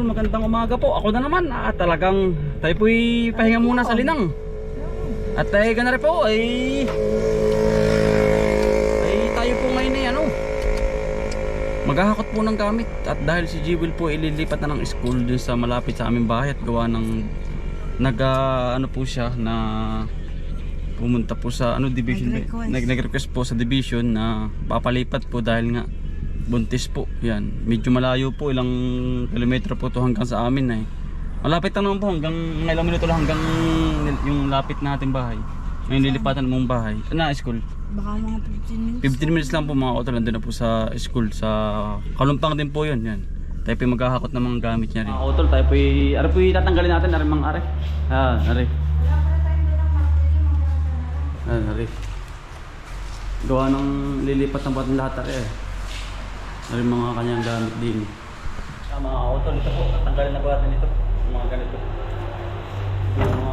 kautol? Magandang umaga po. Ako na naman. Ah, talagang tayo po'y pahinga muna sa linang. At tayo na rin po ay... ay tayo po ngayon ay ano. Maghahakot po ng gamit. At dahil si Jewel po ililipat na ng school dun sa malapit sa aming bahay at gawa ng nag ah, ano po siya na pumunta po sa ano division Nag-request. nag nag-request po sa division na papalipat po dahil nga buntis po yan. Medyo malayo po ilang kilometro po to hanggang sa amin eh. Malapit lang naman po hanggang ilang minuto lang hanggang yung lapit nating bahay. Ngayon lilipatan mong bahay. Na school. Baka mga 15 minutes. 15 minutes lang po mga auto nandun na po sa school sa Kalumpang din po yun yan. Tayo po yung maghahakot ng mga gamit niya rin. Mga auto tayo po yung ari po yung tatanggalin natin ari mga ari ah ari ah ari gawa ng lilipat ng batang lahat ari eh ari mga kanyang gamit din. Ah, mga auto dito po tatanggalin na po natin ito. Mga ganito. Ano.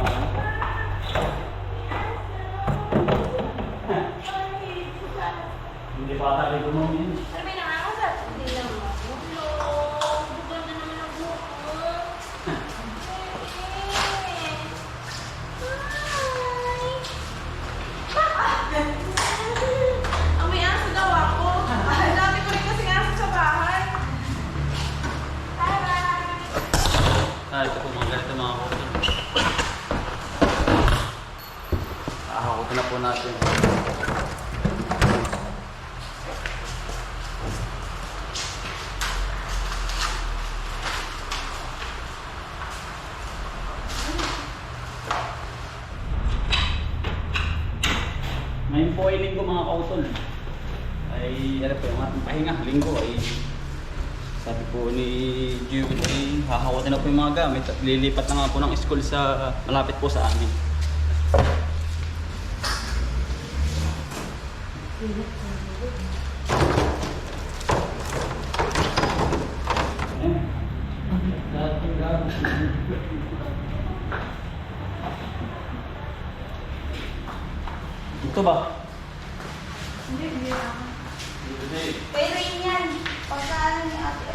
Hindi pa tayo gumawa Sabi Ahakotin na po natin. Ngayon po ay linggo mga kautol. Ay, ano po yung ating pahinga. Linggo ay sabi po ni Jewel ay hahawatin na po yung mga gamit at lilipat na nga po ng school sa malapit po sa amin. Ito ba? Hindi, hindi ako. Hindi. Pero yun yan. Pagka ano ni ate.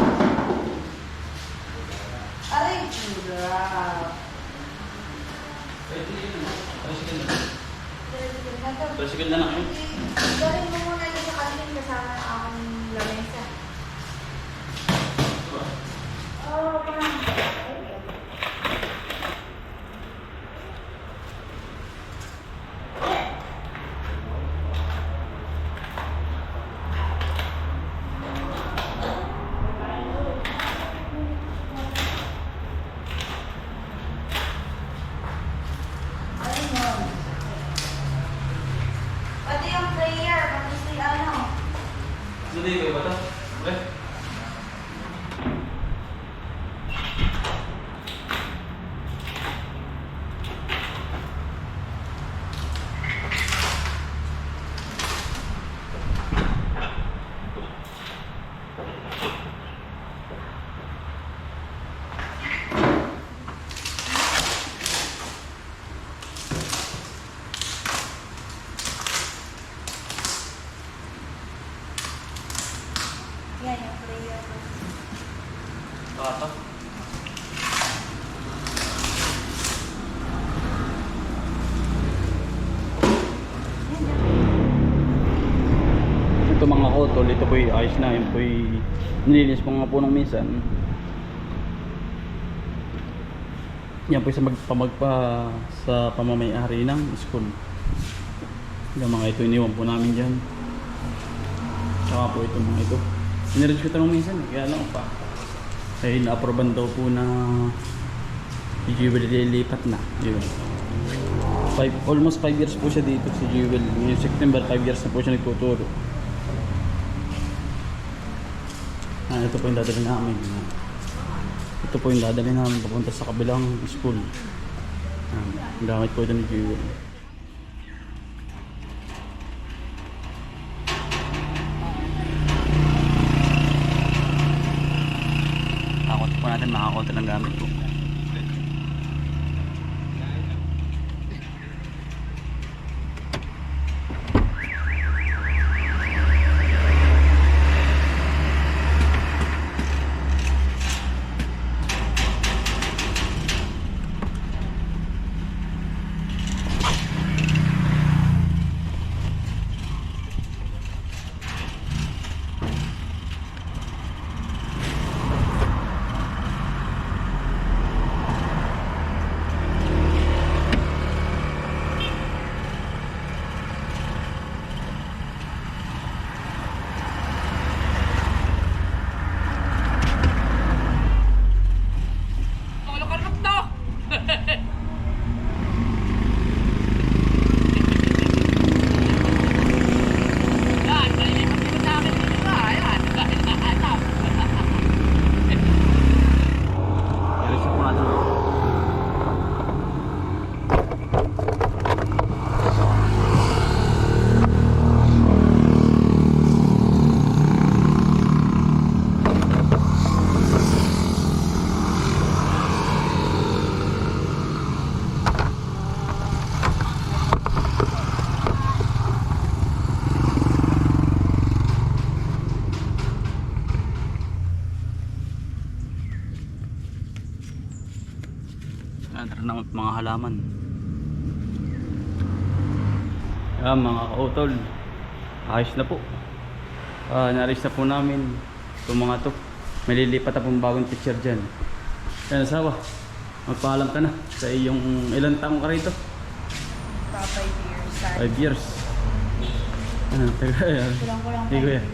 Aray, grab. Tricycle na. Tricycle na lang eh. Galing mo muna doon sa kantin kasama ng aking lamesa. Oh, parang... Ayun yun. Pati yung prayer, pati si ano. Hindi ko ba ito? Okay. Yan yung prayer. Bata. Ito mga kotol, ito po yung ayos na, yun po yung nilinis po nga po nung minsan. Yan po sa magpamagpa sa pamamayari ng school. Yung mga ito iniwan po namin dyan. Saka po ito mga ito. Sinarage ko ito nung minsan, eh, kaya lang pa. Ay na-approvean daw po na Jewel lilipat na. Yun. Five, almost 5 years po siya dito si Jewel. Ngayong September 5 years na po siya nagtuturo. Ah, ito po yung dadalhin namin. Ito po yung dadalhin namin papunta sa kabilang school. Ah, gamit po ito ni Jewel. Halaman. Ayan mga kautol. Ayos na po. Ah, naalis na po namin itong mga to. May lilipat na pong bagong teacher dyan. Yan asawa. Magpaalam ka na sa iyong ilang taong ka rito? Pa 5 years. 5 years. Ano, taga yan. Kulang-kulang Hey, 5 kuya. years.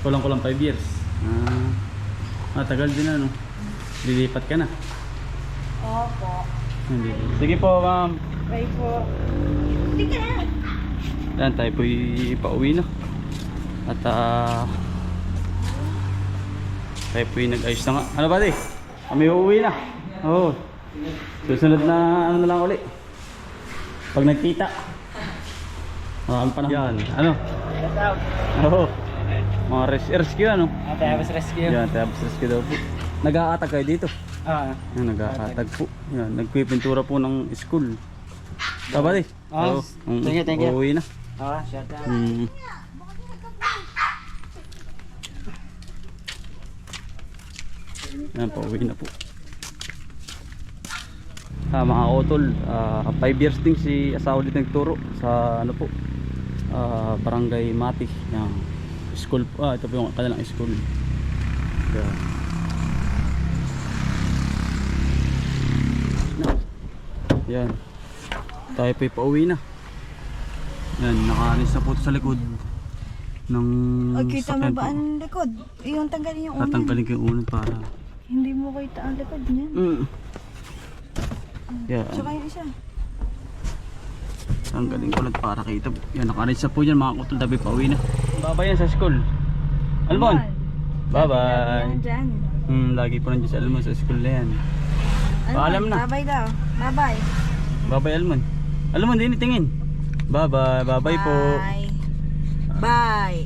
Kulang-kulang 5 years. Ah, ah, tagal din ano. Lilipat ka na. Opo. Hindi. Sige po, ma'am. Bye po. Ka na. Yan, tayo po'y pauwi na. At ah... tayo po'y nag-ayos na nga. Ano ba di? Kami uuwi na. Oo. Susunod na ano na lang uli. Pag nagkita. Marami pa na. Yan. Ano? Oo. Mga res rescue ano? Ate, I was rescue. Yan, tayo rescue daw po. Nag-aatag kayo dito. Ah, Yan, nag-aatag po. Yan, nagpipintura po ng school. Ah, Oo. Mm, thank you, thank you. Uuwi na. ah, shut down. Mm. Yan po, uwi na po. Ah, mga otol, 5 years din si asawa dito nagturo sa ano po, ah, barangay Mati. Yan. School ah, ito po yung kanilang school. Yan. Yan. Tayo po'y pauwi na. Yan, nakaalis na po sa likod ng Ay, kita mo sakyan ba po. ang likod? Yung tanggalin yung unan. Tatanggalin ko yung unan para... Hindi mo kita ang likod niyan. Mm. Yan, Tsaka yung isa. tanggalin ko lang para kita. Yan, nakaalis na po dyan mga kutol. Tabi pauwi na. Babay yan sa school. Almon! Bye-bye! Yan. Hmm, lagi po nandiyan sa Almon sa school na yan. Paalam na. Bye-bye daw. Bye-bye. Bye-bye Almon. Almon, din tingin. Bye-bye. Bye-bye po. Bye. Bye.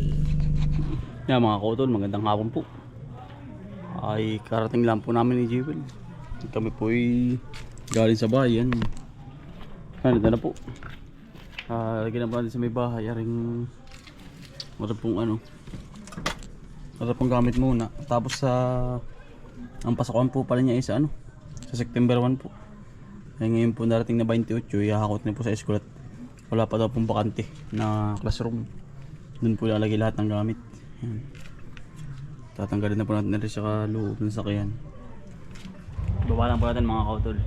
Yan mga kutol, magandang hapon po. Ay karating lang po namin ni Jewel. Kami po ay galing sa bayan. Ano na po. Ah, na po natin sa may bahay. Aring wala pong ano. Wala pong gamit muna. Tapos sa ang pasokan po pala niya is ano. Sa September 1 po. Ay ngayon po narating na 28. Ihahakot na po sa school at wala pa daw pong bakante na classroom. Doon po lalagay lahat ng gamit. Yan. Tatanggalin na po natin na rin sa loob ng sakyan. Baba po natin mga kautol.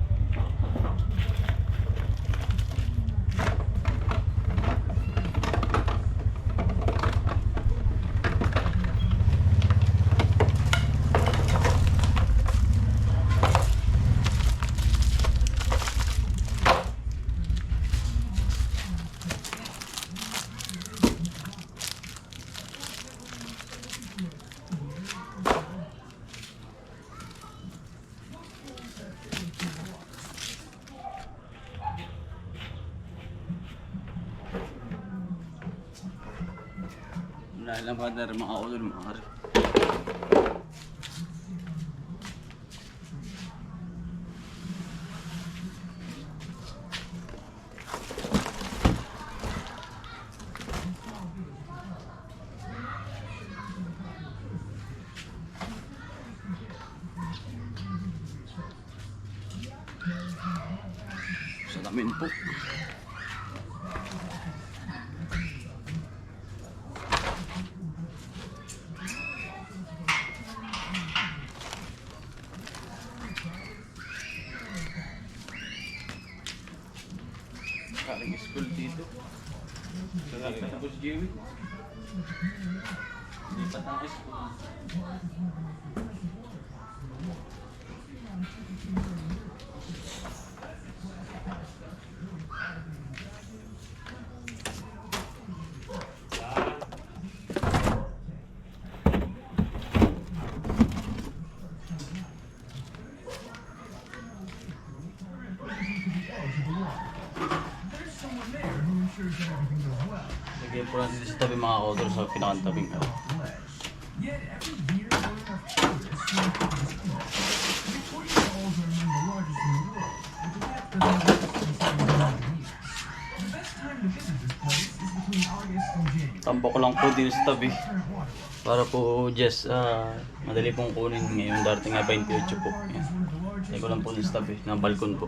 Dahil lang po natin mga kautol mga tapos Jewi. Lipat ang school. Mga outdoor sa pinakantabing ko. Tampo ko lang po din sa tabi. Para po just ah, madali pong kunin ngayon darating nga 28 po. Yan. Lagyan ko lang po din sa tabi ng balkon po.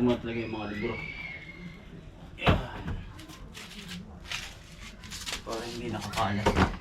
Po mga talaga yung mga libro. Para hindi nakakalat.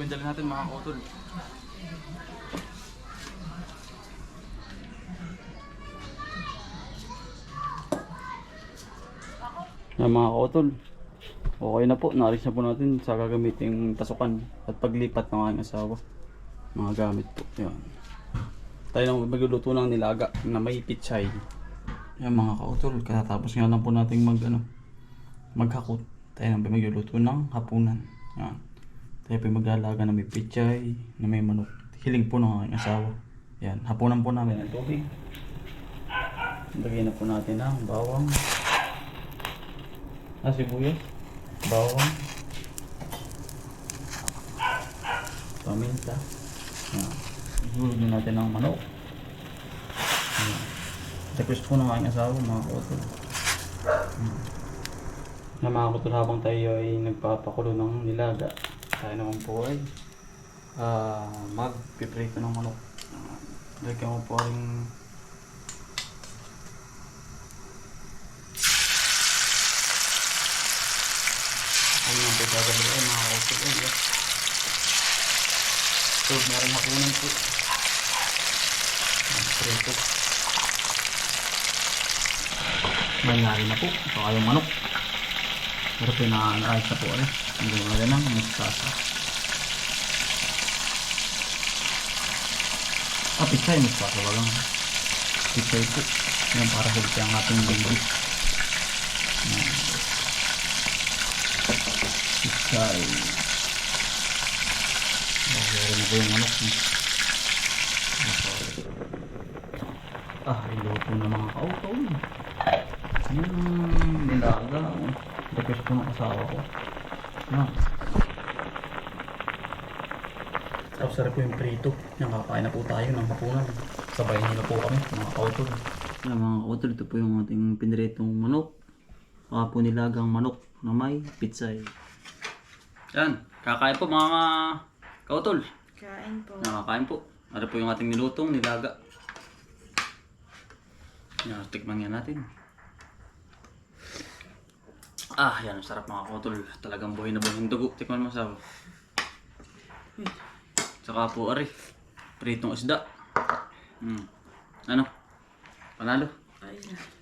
Po yung dala natin mga kautol? Yan mga kautol. Okay na po, naalis na po natin sa gagamiting pasukan at paglipat ng aking asawa. Mga gamit po. Yan. Tayo na magluluto ng nilaga na may pichay. Yan mga kautol, katatapos nga lang po nating mag ano, maghakot. Tayo na magluluto ng hapunan. Yan. Tayo po maglalaga na may pichay, na may manok. Hiling po ng aking asawa. Yan, hapunan po namin ng tubig. Lagyan na po natin ng bawang. Ah, sibuyas. Bawang. Paminta. Yan. Ihulog na natin ang manok. Yan. Request po ng aking asawa mga kotol. Na mga kotol habang tayo ay nagpapakulo ng nilaga. Tayo naman po ay ah magpiprito ng manok. Uh, Lagyan mo po rin Ano yung pagkagabi ay mga kotol ay yes. So, meron hapunan po. Prito. Nangyari na po. Ito kayong manok. Pero pinaka-ayos na po rin. Hindi mo na lang. Magsasa. Ah, pichay. Magsasa ba lang. Pichay po. Yan para healthy ang ating baby. Yan. Pichay. Nangyari na po yung manok. Ah, iluto ng mga kautol. Yung nilaga. Request po ng asawa ko. Yan. Sarap sarap po yung prito. Yan, kakain na po tayo ng hapunan. Sabayin nila po kami, mga kautol. Yan mga kautol, ito po yung ating piniritong manok. Mga po nilagang manok na may pizza. Yan, kakain po mga kautol. Kain po. Nakakain po. Ano po yung ating nilutong nilaga. Yan, tikman nga natin. Ah, yan. Sarap mga kotol. Talagang buhay na buhay yung dugo. Tikman mo sa... Saka po, ari. Pritong isda. Hmm. Ano? Panalo? ating